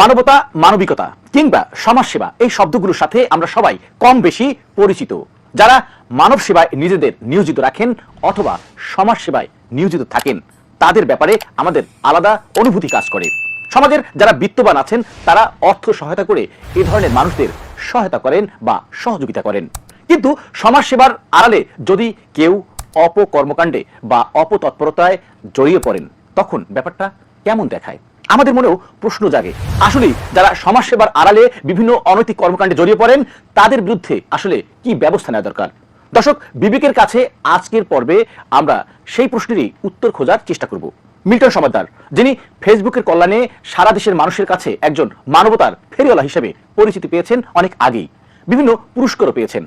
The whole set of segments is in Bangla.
মানবতা, মানবিকতা কিংবা সমাজসেবা, এই শব্দগুলোর সাথে আমরা সবাই কম বেশি পরিচিত। যারা মানব সেবায় নিজেদের নিয়োজিত রাখেন অথবা সমাজ সেবায় নিয়োজিত থাকেন, তাদের ব্যাপারে আমাদের আলাদা অনুভূতি কাজ করে। সমাজের যারা বিত্তবান আছেন, তারা অর্থ সহায়তা করে এ ধরনের মানুষদের সহায়তা করেন বা সহযোগিতা করেন। কিন্তু সমাজ সেবার আড়ালে যদি কেউ অপকর্মকাণ্ডে বা অপতৎপরতায় জড়িয়ে পড়েন, তখন ব্যাপারটা কেমন দেখায়? আমাদের মনেও প্রশ্ন জাগে। আসলে যারা সমাজ সেবার আড়ালে বিভিন্ন অনৈতিক কর্মকাণ্ডে জড়িয়ে পড়েন, তাদের বিরুদ্ধে আসলে কি ব্যবস্থা নেওয়া দরকার? দর্শক, বিবেকের কাছে আজকের পর্বে আমরা সেই প্রশ্নেরই উত্তর খোঁজার চেষ্টা করব। মিল্টন সমাদ্দার যিনি ফেসবুকের কল্যাণে সারা দেশের মানুষের কাছে একজন মানবতার ফেরিওয়ালা হিসেবে পরিচিতি পেয়েছেন অনেক আগেই। বিভিন্ন পুরস্কারও পেয়েছেন।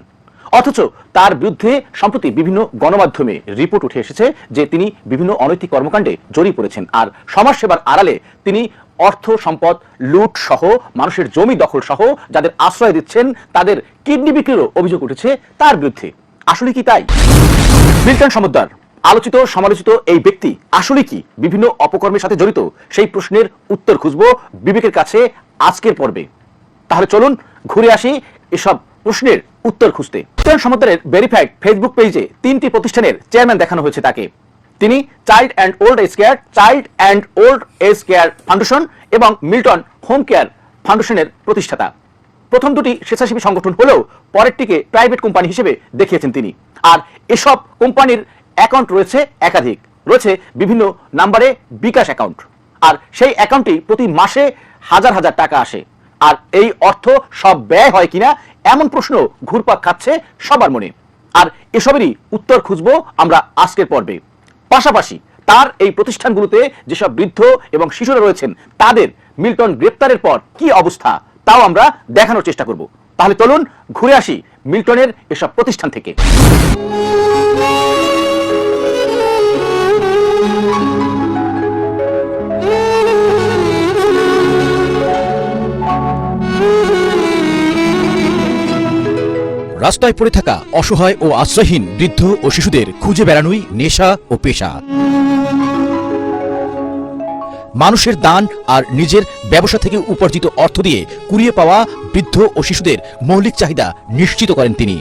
অথচ তার বিরুদ্ধে সম্প্রতি বিভিন্ন গণমাধ্যমে রিপোর্ট উঠে এসেছে যে তিনি বিভিন্ন অনৈতিক কর্মকাণ্ডে জড়িয়ে পড়েছেন। আর সমাজসেবার আড়ালে তিনি অর্থ সম্পদ, লুট সহ মানুষের জমি দখল সহ যাদের আশ্রয় দিচ্ছেন, তাদের কিডনি বিক্রিরও অভিযোগ উঠেছে তার বিরুদ্ধে। আসলে কি তাই? মিল্টন সমুদ্র আলোচিত, সমালোচিত এই ব্যক্তি আসলে কি? বিভিন্ন অপকর্মের সাথে জড়িত? সেই প্রশ্নের উত্তর খুঁজব বিবেকের কাছে আজকের পর্বে। তাহলে চলুন ঘুরে আসি এসব প্রশ্নের উত্তর খুঁজতে। মিল্টন সমুদ্রের ভেরিফাইড ফেসবুক পেজে তিনটি প্রতিষ্ঠানের চেয়ারম্যান দেখানো হয়েছে তাকে। তিনি child and old age care child and old age care foundation এবং মিল্টন হোম কেয়ার ফাউন্ডেশনের প্রতিষ্ঠাতা। প্রথম দুটি স্বেচ্ছাসেবী সংগঠন হলেও পরেরটিকে প্রাইভেট কোম্পানি হিসেবে দেখিয়েছেন তিনি। আর এসব কোম্পানির অ্যাকাউন্ট রয়েছে একাধিক। রয়েছে বিভিন্ন নাম্বারে বিকাশ অ্যাকাউন্ট আর সেই অ্যাকাউন্টে প্রতি মাসে হাজার হাজার টাকা আসে। আর এই অর্থ সব ব্যয় হয় কিনা এমন প্রশ্ন ঘুরপাক খাচ্ছে সবার মনে। আর এসবেরই উত্তর খুঁজবো আমরা আজকের পর্বে। পাশাপাশি তার এই প্রতিষ্ঠানগুলোতে যেসব বৃদ্ধ এবং শিশুরা রয়েছেন, তাদের মিল্টন গ্রেপ্তারের পর কি অবস্থা তাও আমরা দেখানোর চেষ্টা করব। তাহলে চলুন ঘুরে আসি মিল্টনের এসব প্রতিষ্ঠান থেকে। রাস্তায় পড়ে থাকা অসহায় ও আশ্রয়হীন বৃদ্ধ ও শিশুদের খুঁজে বেড়ানোই নেশা ও পেশা। মানুষের দান আর নিজের ব্যবসা থেকে উপার্জিত অর্থ দিয়ে কুড়িয়ে পাওয়া বৃদ্ধ ও শিশুদের মৌলিক চাহিদা নিশ্চিত করেন তিনি।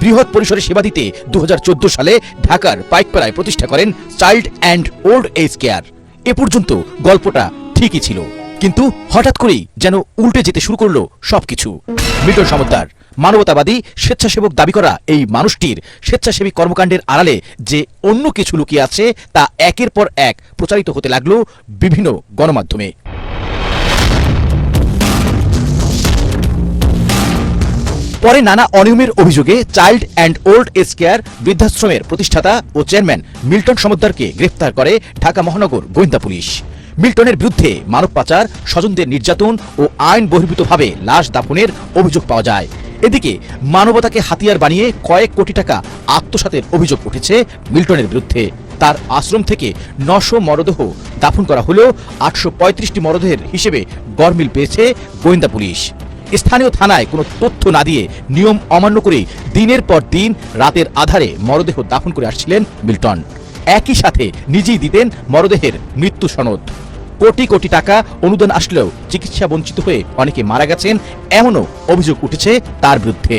বৃহৎ পরিসরে সেবা দিতে দু হাজার চোদ্দ সালে ঢাকার পাইকপাড়ায় প্রতিষ্ঠা করেন child and old age care. এ পর্যন্ত গল্পটা ঠিকই ছিল। কিন্তু হঠাৎ করেই যেন উল্টে যেতে শুরু করল সবকিছু। মিটন সমদ্দার মানবতাবাদী স্বেচ্ছাসেবক দাবি করা এই মানুষটির স্বেচ্ছাসেবী কর্মকাণ্ডের আড়ালে যে অন্য কিছু লুকিয়ে আছে তা একের পর এক প্রচারিত হতে লাগল বিভিন্ন গণমাধ্যমে। পরে নানা অনিয়মের অভিযোগে child and old age care বৃদ্ধাশ্রমের প্রতিষ্ঠাতা ও চেয়ারম্যান মিল্টন সমদ্দারকে গ্রেফতার করে ঢাকা মহানগর গোয়েন্দা পুলিশ। মিল্টনের বিরুদ্ধে মানব পাচার, স্বজনদের নির্যাতন ও আইন বহির্ভূতভাবে লাশ দাফনের অভিযোগ পাওয়া যায়। এদিকে মানবতাকে হাতিয়ার বানিয়ে কয়েক কোটি টাকা আত্মসাতের অভিযোগ উঠেছে মিল্টনের বিরুদ্ধে। তার আশ্রম থেকে নশো মরদেহ দাফন করা হলেও আটশো পঁয়ত্রিশটি মরদেহের হিসেবে গরমিল পেয়েছে গোয়েন্দা পুলিশ। স্থানীয় থানায় কোনো তথ্য না দিয়ে নিয়ম অমান্য করে দিনের পর দিন রাতের আধারে মরদেহ দাফন করে আসছিলেন মিল্টন। একই সাথে নিজেই দিতেন মরদেহের মৃত্যু সনদ। কোটি কোটি টাকা অনুদান আসলেও চিকিৎসা বঞ্চিত হয়ে অনেকে মারা গেছেন, এমনও অভিযোগ উঠেছে তার বিরুদ্ধে।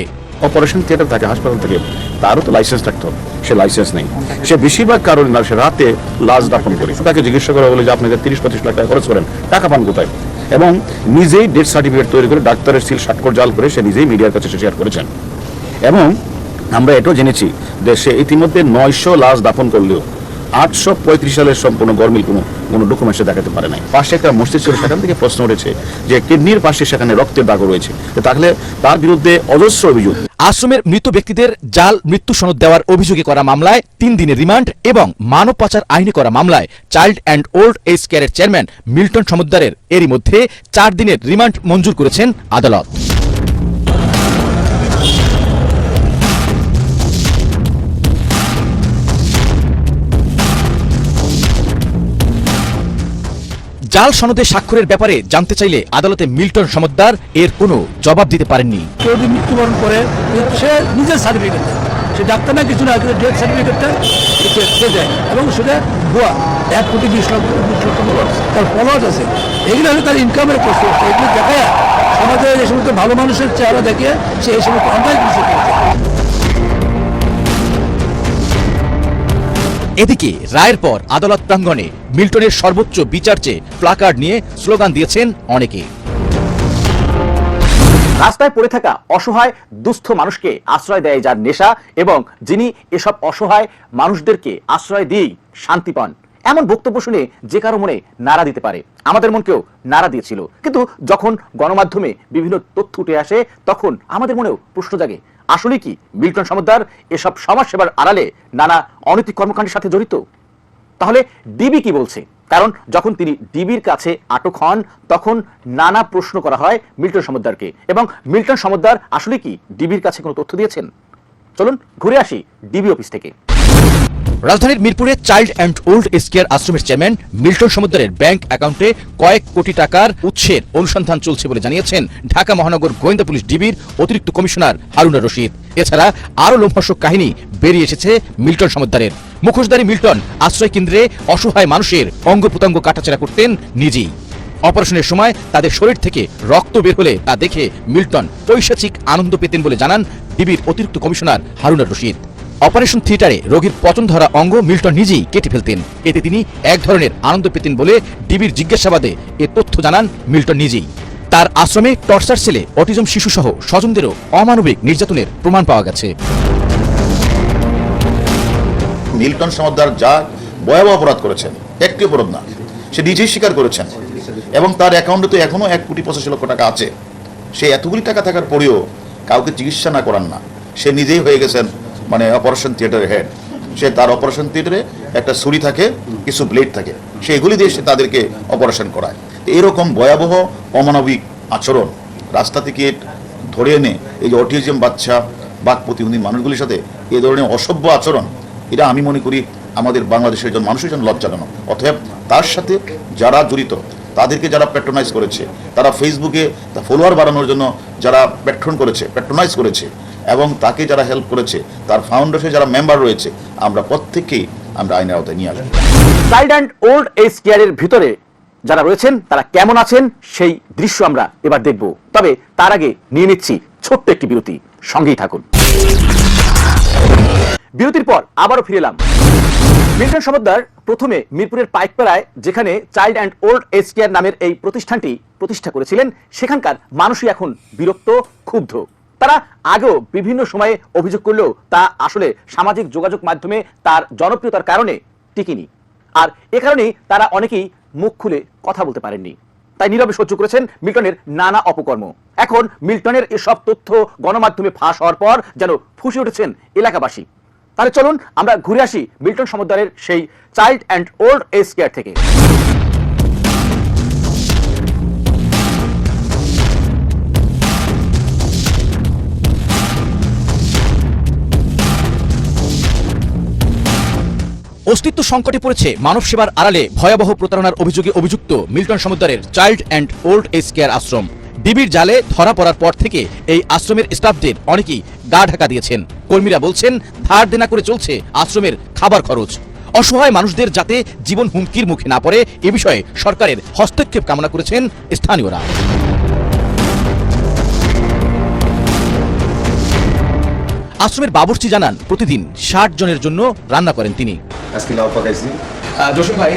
অপারেশন থিয়েটার থাকে, হাসপাতাল থেকে, তারও তো লাইসেন্স থাকতে হবে, সে লাইসেন্স নেই। সে বেশিরভাগ কারণে না, সে রাতে লাশ দাফন করে। তাকে জিজ্ঞাসা করা হলো যে আপনি তিরিশ পঁচিশ লাখ টাকা খরচ করেন, টাকা পান কোথায়? এবং নিজেই ডেথ সার্টিফিকেট তৈরি করে ডাক্তারের সিল স্বাক্ষর জাল করে সে নিজেই মিডিয়ার কাছে শেয়ার করেছেন। এবং আমরা এটাও জেনেছি যে সে ইতিমধ্যে নয়শো লাশ দাফন করলেও আটশো পঁয়ত্রিশ সালের সম্পূর্ণ গরমিল কোনো কোনো ডকুমেন্টসে দেখাতে পারে নাই। পাশে একটা ছিল, সেখান থেকে প্রশ্ন উঠেছে যে কিডনির পাশে সেখানে রক্তের দাগও রয়েছে। তাহলে তার বিরুদ্ধে অজস্র অভিযোগ। আশ্রমের মৃত ব্যক্তিদের জাল, মৃত্যু সনদ দেওয়ার অভিযোগে করা মামলায় তিন দিনের রিমান্ড এবং মানব পাচার আইনে করা মামলায় চাইল্ড অ্যান্ড ওল্ড এজ কেয়ারের চেয়ারম্যান মিল্টন সমদ্দারের এরই মধ্যে চার দিনের রিমান্ড মঞ্জুর করেছেন আদালত। জাল সনদে স্বাক্ষরের ব্যাপারে জানতে চাইলে আদালতে মিল্টন সমদ্দার এর কোনো জবাব দিতে পারেননি। কেউ যদি মৃত্যুবরণ করে, সে নিজের সার্টিফিকেট সে ডাক্তার না, কিছু না, কিন্তু ডেথ সার্টিফিকেটটা সে দেয়। এবং সেটা ভুয়া। এক কোটি বিশ লক্ষ তার ফলোয়ার্স আছে। এগুলো হলো তার ইনকামের প্রশ্ন। এগুলো দেখায়। সমাজের যে সমস্ত ভালো মানুষের চেহারা দেখে সে এই সমস্ত অন্যায় কিছু এদিকে, রায়ের পর আদালত প্রাঙ্গণে মিল্টনের সর্বোচ্চ বিচার চেয়ে প্লাকার্ড নিয়ে স্লোগান দিয়েছেন অনেকে। রাস্তায় পড়ে থাকা অসহায়, দুস্থ মানুষকে আশ্রয় দেয় যার নেশা এবং যিনি এসব অসহায় মানুষদেরকে আশ্রয় দিয়েই শান্তি পান। এমন বক্তব্য শুনে যে কারও মনে নাড়া দিতে পারে। আমাদের মনকেও নাড়া দিয়েছিল। কিন্তু যখন গণমাধ্যমে বিভিন্ন তথ্য উঠে আসে, তখন আমাদের মনেও প্রশ্ন জাগে আসলে কি মিল্টন সমদ্দার এসব সমাজসেবার আড়ালে নানা অনৈতিক কর্মকাণ্ডের সাথে জড়িত? তাহলে ডিবি কি বলছে? কারণ যখন তিনি ডিবির কাছে আটক হন, তখন নানা প্রশ্ন করা হয় মিল্টন সমদ্দারকে এবং মিল্টন সমদ্দার আসলে কি ডিবির কাছে কোনো তথ্য দিয়েছেন? চলুন ঘুরে আসি ডিবি অফিস থেকে। রাজধানীর মিরপুরে child and old age care আশ্রমের চেয়ারম্যান মিল্টন সমুদ্রের ব্যাংক অ্যাকাউন্টে কয়েক কোটি টাকার উৎসের অনুসন্ধান চলছে বলে জানিয়েছেন ঢাকা মহানগর গোয়েন্দা পুলিশ ডিবির অতিরিক্ত কমিশনার হারুনা রশিদ। এছাড়া আরও লোমহর্ষক কাহিনী বেরিয়ে এসেছে মিল্টন সমুদ্রের। মুখোশধারী মিল্টন আশ্রয় কেন্দ্রে অসহায় মানুষের অঙ্গ প্রত্যঙ্গ কাটাছেড়া করতেন নিজেই। অপারেশনের সময় তাদের শরীর থেকে রক্ত বের হলে তা দেখে মিল্টন পৈশাচিক আনন্দ পেতেন বলে জানান ডিবির অতিরিক্ত কমিশনার হারুনা রশিদ। অপারেশন থিয়েটারে রোগীর পচন ধরা অঙ্গ মিল্টন নিজেই কেটে ফেলতেন। এতে তিনি এক ধরনের আনন্দ পেতেন বলে ডিবির জিজ্ঞাসাবাদে এ তথ্য জানান মিল্টন নিজেই। তার আশ্রমে টর্চার সেলে অটিজম শিশুসহ স্বজনদেরও অমানবিক নির্যাতনের প্রমাণ পাওয়া গেছে। মিল্টন সমাদ্দার যা ভয়াবহ অপরাধ করেছেন, একটি অপরাধ না, সে নিজেই স্বীকার করেছেন এবং তার অ্যাকাউন্টে তো এখনও এক কোটি পঁচাশি লক্ষ টাকা আছে। সে এতগুলি টাকা থাকার পরেও কাউকে চিকিৎসা না করান না, সে নিজেই হয়ে গেছেন মানে অপারেশন থিয়েটারের হেড সে তার অপারেশন থিয়েটারে একটা ছুরি থাকে, কিছু ব্লেড থাকে সেগুলি দিয়ে সে তাদেরকে অপারেশন করায়। এরকম ভয়াবহ অমানবিক আচরণ রাস্তা থেকে ধরে এনে এই যে অটিজম বাচ্চা, বাক প্রতিবন্ধী মানুষগুলির সাথে এ ধরনের অসভ্য আচরণ, এটা আমি মনে করি আমাদের বাংলাদেশের জন্য মানুষের জন্য লজ্জাজনক। অতএব তার সাথে যারা জড়িত তাদেরকে যারা প্যাট্রোনাইজ করেছে, তারা ফেসবুকে ফলোয়ার বাড়ানোর জন্য যারা প্যাট্রন করেছে প্যাট্রোনাইজ করেছে এবং তাকে যারা হেল্প করেছে, তার ফাউন্ডেশনে যারা মেম্বার রয়েছে, আমরা প্রত্যেকেই আমরা আইনের আওতায় নিয়ে আসব। চাইল্ড অ্যান্ড ওল্ড এজ কেয়ারের ভিতরে যারা রয়েছেন, তারা কেমন আছেন সেই দৃশ্য আমরা এবার দেখব। তবে তার আগে নিয়ে নিচ্ছি ছোট্ট একটি বিরতি। সঙ্গেই থাকুন। বিরতির পর আবারও ফিরে এলাম। মিল্টন সমদ্দার প্রথমে মিরপুরের পাইকপাড়ায়, যেখানে child and old age care নামের এই প্রতিষ্ঠানটি প্রতিষ্ঠা করেছিলেন, সেখানকার মানুষই এখন বিরক্ত, ক্ষুব্ধ। তারা আগেও বিভিন্ন সময়ে অভিযোগ করলেও তা আসলে সামাজিক যোগাযোগ মাধ্যমে তার জনপ্রিয়তার কারণে টিকিনি। আর এ কারণেই তারা অনেকেই মুখ খুলে কথা বলতে পারেননি। তাই নীরবে সহ্য করেছেন মিল্টনের নানা অপকর্ম। এখন মিল্টনের এসব তথ্য গণমাধ্যমে ফাঁস হওয়ার পর যেন ফুসে উঠেছেন এলাকাবাসী। তাহলে চলুন আমরা ঘুরে আসি মিল্টন সমুদ্রের সেই child and old age care থেকে। অস্তিত্ব সংকটে পড়েছে মানব সেবার আড়ালে ভয়াবহ প্রতারণার অভিযোগে অভিযুক্ত মিল্টন সমুদ্রের child and old age care আশ্রম। ডিবির জালে ধরা পড়ার পর থেকে এই আশ্রমের স্টাফদের অনেকেই গা ঢাকা দিয়েছেন। কর্মীরা বলছেন, ধার দেনা করে চলছে আশ্রমের খাবার খরচ। অসহায় মানুষদের যাতে জীবন হুমকির মুখে না পড়ে, এ বিষয়ে সরকারের হস্তক্ষেপ কামনা করেছেন স্থানীয়রা। আশ্রমের বাবুর্চি জানান, প্রতিদিন ষাট জনের জন্য রান্না করেন তিনি। জসিম ভাই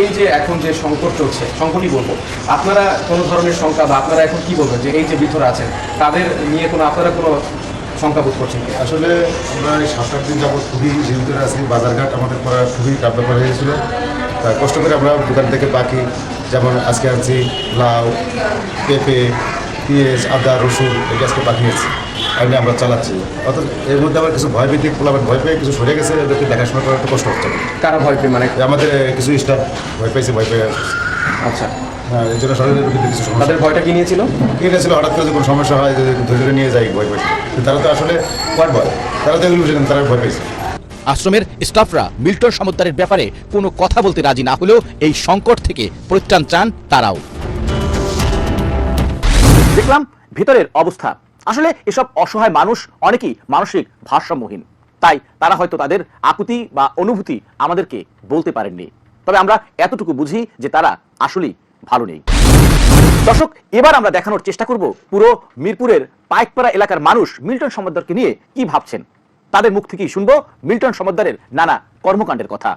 এই যে এখন যে সংকট চলছে, সংকটই বলব। আপনারা কোনো ধরনের শঙ্কা বা আপনারা এখন কি বলবেন যে এই যে বৃদ্ধরা আছেন, তাদের নিয়ে কোনো আপনারা কোনো শঙ্কা বোধ করছেন আসলে আমরা এই সাত আট দিন যাবৎ খুবই জীবিতরে আছি, বাজারঘাট আমাদের করা খুবই টাপ ব্যাপার হয়ে গেছিল তা কষ্ট করে আমরা দোকান থেকে বাকি যেমন আজকে আনছি লাউ, পেঁপে, পেঁয়াজ, আদা, রসুন এগুলো আজকে পাঠিয়েছি এমনি আমরা চালাচ্ছি। অর্থাৎ এর মধ্যে আবার কিছু ভয় ভীতি পোলাবেন ভয় পেয়ে কিছু সরে গেছে এদেরকে দেখাশোনা করা একটু কষ্ট হচ্ছে। কারা ভয় পেয়ে মানে? আমাদের কিছু স্টাফ ভয় পেয়েছে ভয় পেয়ে আচ্ছা। হ্যাঁ এই জন্য শরীরের কিন্তু কিছু সমস্যা। তাদের ভয়টা কি নিয়েছিল এটা ছিল? হঠাৎ করে কোনো সমস্যা হয় যদি ধরে ধরে নিয়ে যাই ভয় তারা তো আসলে ভয়। তারা তো এগুলো বুঝে তারা ভয় পেয়েছে। আশ্রমের স্টাফরা মিল্টন সমদ্দারের ব্যাপারে কোনো কথা বলতে রাজি না হলেও এই সংকট থেকে পরিত্রাণ চান তারাও। দেখলাম ভিতরের অবস্থা। আসলে এসব অসহায় মানুষ অনেকেই মানসিক ভারসাম্যহীন। তাই তারা হয়তো তাদের আকুতি বা অনুভূতি আমাদেরকে বলতে পারেননি। তবে আমরা এতটুকু বুঝি যে তারা আসলেই ভালো নেই। দর্শক, এবার আমরা দেখানোর চেষ্টা করব পুরো মিরপুরের পাইকপাড়া এলাকার মানুষ মিল্টন সমদ্দারকে নিয়ে কি ভাবছেন। তাদের মুখ থেকেই শুনব মিল্টন সমদ্দারের নানা কর্মকাণ্ডের কথা।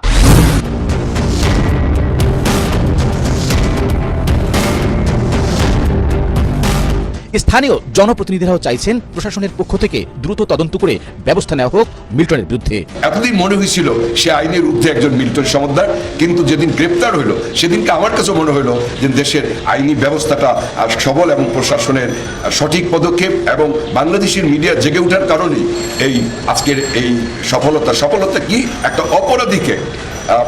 স্থানীয় জনপ্রতিনিধিরাও চাইছেন প্রশাসনের পক্ষ থেকে দ্রুত তদন্ত করে ব্যবস্থা নেওয়া হোক মিল্টনের বিরুদ্ধে। এতদিন মনে হয়েছিল সে আইনের ঊর্ধ্বে একজন মিল্টন সমদ্দার, কিন্তু যেদিন গ্রেপ্তার হইল, সেদিনকে আমার কাছে মনে হলো যে দেশের আইনি ব্যবস্থাটা সবল এবং প্রশাসনের সঠিক পদক্ষেপ এবং বাংলাদেশের মিডিয়া জেগে ওঠার কারণেই এই আজকের এই সফলতা। সফলতা কি? একটা অপরাধীকে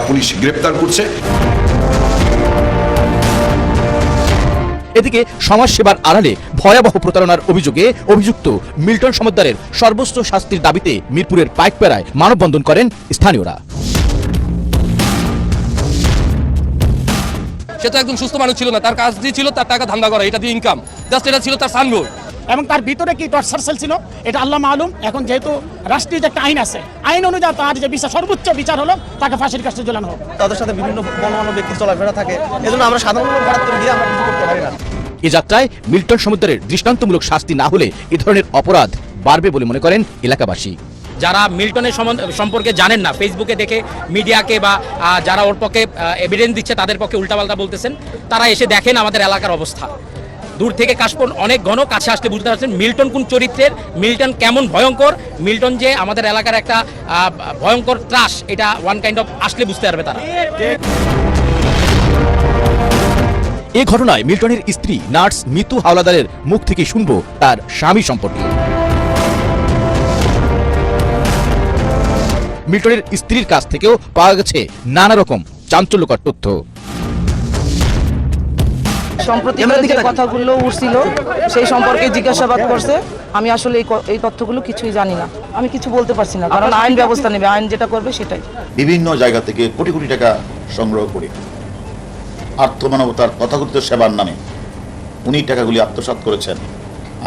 পুলিশ গ্রেপ্তার করছে। এদিকে সমাজসেবার আড়ালে ভয়াবহ প্রতারণার অভিযোগে অভিযুক্ত মিল্টন সমদ্দারের সর্বোচ্চ শাস্তির দাবিতে মিরপুরের পাইকপেড়ায় মানববন্ধন করেন স্থানীয়রা। সে তো একদম সুস্থ মানুষ ছিল না, তার কাজ দিয়ে ছিল তার টাকা ধান্দা করা, এটা দিয়ে ইনকাম জাস্ট এটা ছিল তার সানবোর্ড এবং তার ভিতরে কি টর্চার সেল ছিল? এটা আল্লাহ মালুম। এখন যেহেতু রাষ্ট্রীয় যে একটা আইন আছে আইন অনুযায়ী তার যে বিচার সর্বোচ্চ বিচার হলো তাকে ফাঁসির কাছে ঝোলানো হোক। তাদের সাথে বিভিন্ন গণমান্য ব্যক্তির চলাফেরা থাকে। এজন্য আমরা সাধারণ ভাড়া আমরা কিছু করতে পারি না। এ যাত্রায় মিল্টন সমুদ্রের দৃষ্টান্তমূলক শাস্তি না হলে এ ধরনের অপরাধ বাড়বে বলে মনে করেন এলাকাবাসী। যারা মিল্টনের সম্বন্ধ- সম্পর্কে জানেন না ফেসবুকে দেখে মিডিয়াকে বা আহ, যারা ওর পক্ষে এভিডেন্স দিচ্ছে তাদের পক্ষে উল্টাপাল্টা বলতেছেন তারা এসে দেখেন আমাদের এলাকার অবস্থা। দূর থেকে কাশপন অনেক ঘন কাছে আসলে বুঝতে পারছেন মিল্টন কোন চরিত্রের, মিল্টন কেমন ভয়ঙ্কর, মিল্টন যে আমাদের এলাকার একটা ভয়ঙ্কর ত্রাস, এটা ওয়ান কাইন্ড অফ আসলে বুঝতে পারবে তারা। এ ঘটনায় মিল্টনের স্ত্রী, নার্স মিতু হাওলাদারের মুখ থেকে শুনব তার স্বামী সম্পর্কে। মিল্টনের স্ত্রীর কাছ থেকেও পাওয়া গেছে নানা রকম চাঞ্চল্যকর তথ্য। সম্প্রতি যে কথাগুলো উঠছিল সেই সম্পর্কে জিজ্ঞাসাবাদ করছে। আমি আসলে এই এই তথ্যগুলো কিছুই জানি না। আমি কিছু বলতে পারছি না কারণ আইন ব্যবস্থা নেবে আইন যেটা করবে সেটাই। বিভিন্ন জায়গা থেকে কোটি কোটি টাকা সংগ্রহ করে আত্মমানবতার তথাকথিত সেবার নামে উনি টাকাগুলি আত্মসাৎ করেছেন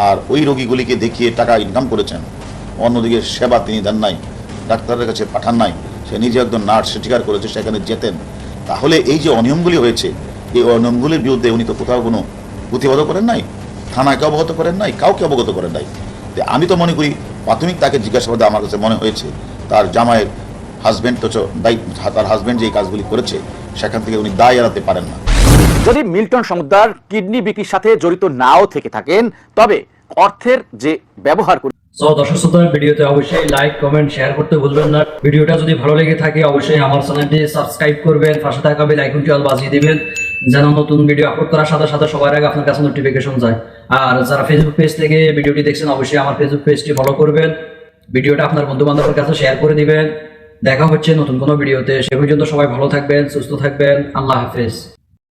আর ওই রোগীগুলিকে দেখিয়ে টাকা ইনকাম করেছেন। অন্যদিকে সেবা তিনি দেন নাই ডাক্তারের কাছে পাঠান নাই সে নিজে একজন নার্স স্বীকার করেছে সেখানে যেতেন। তাহলে এই যে অনিয়মগুলি হয়েছে এই অনিয়মগুলির বিরুদ্ধে উনি তো কোথাও কোনো প্রতিবাদ করেন নাই থানাকে অবগত করেন নাই কাউকে অবগত করেন নাই। আমি তো মনে করি প্রাথমিক তাকে জিজ্ঞাসাবাদে আমার কাছে মনে হয়েছে তার জামাইয়ের হাজব্যান্ড তো চ- দায়ী তার হাজব্যান্ড যে কাজগুলি করেছে সেখান থেকে উনি দায় এড়াতে পারেন না। যদি মিল্টন সমুদ্র কিডনি বিক্রির সাথে জড়িত নাও থেকে থাকেন তবে অর্থের যে ব্যবহার করে সো দর্শক শ্রোতা ভিডিওতে অবশ্যই লাইক কমেন্ট শেয়ার করতে ভুলবেন না। ভিডিওটা যদি ভালো লেগে থাকে অবশ্যই আমার চ্যানেলটি সাবস্ক্রাইব করবেন পাশে থাকা বেল আইকনটি অল বাজিয়ে দিবেন। যেন নতুন ভিডিও আপলোড করার সাথে সাথে সবার আগে আপনার কাছে নোটিফিকেশন যায়। আর যারা ফেসবুক পেজ থেকে ভিডিওটি দেখছেন, অবশ্যই আমার ফেসবুক পেজটি ফলো করবেন। ভিডিওটা আপনার বন্ধু বান্ধবের কাছে শেয়ার করে দিবেন। দেখা হচ্ছে নতুন কোনো ভিডিওতে সে পর্যন্ত সবাই ভালো থাকবেন, সুস্থ থাকবেন। আল্লাহ হাফেজ।